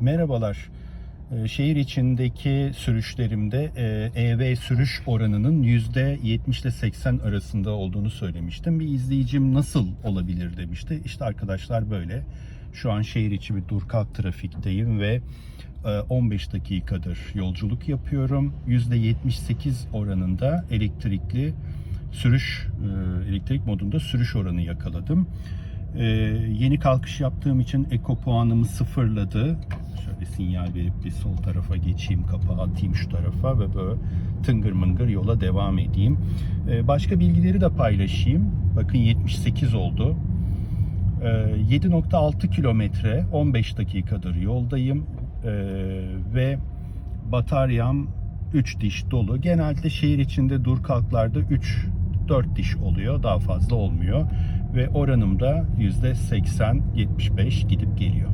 Merhabalar. Ee, Şehir içindeki sürüşlerimde e, EV sürüş oranının %70 ile 80 arasında olduğunu söylemiştim. Bir izleyicim nasıl olabilir demişti. İşte arkadaşlar böyle. Şu an şehir içi bir dur kalk trafikteyim ve e, 15 dakikadır yolculuk yapıyorum. %78 oranında elektrikli sürüş, e, elektrik modunda sürüş oranı yakaladım. Ee, yeni kalkış yaptığım için eko puanımı sıfırladı. Şöyle sinyal verip bir sol tarafa geçeyim, kapağı atayım şu tarafa ve böyle tıngır mıngır yola devam edeyim. Ee, başka bilgileri de paylaşayım. Bakın 78 oldu. Ee, 7.6 kilometre 15 dakikadır yoldayım Ee, ve bataryam 3 diş dolu. Genelde şehir içinde dur kalklarda 3 4 diş oluyor. Daha fazla olmuyor. Ve oranım da %80-75 gidip geliyor.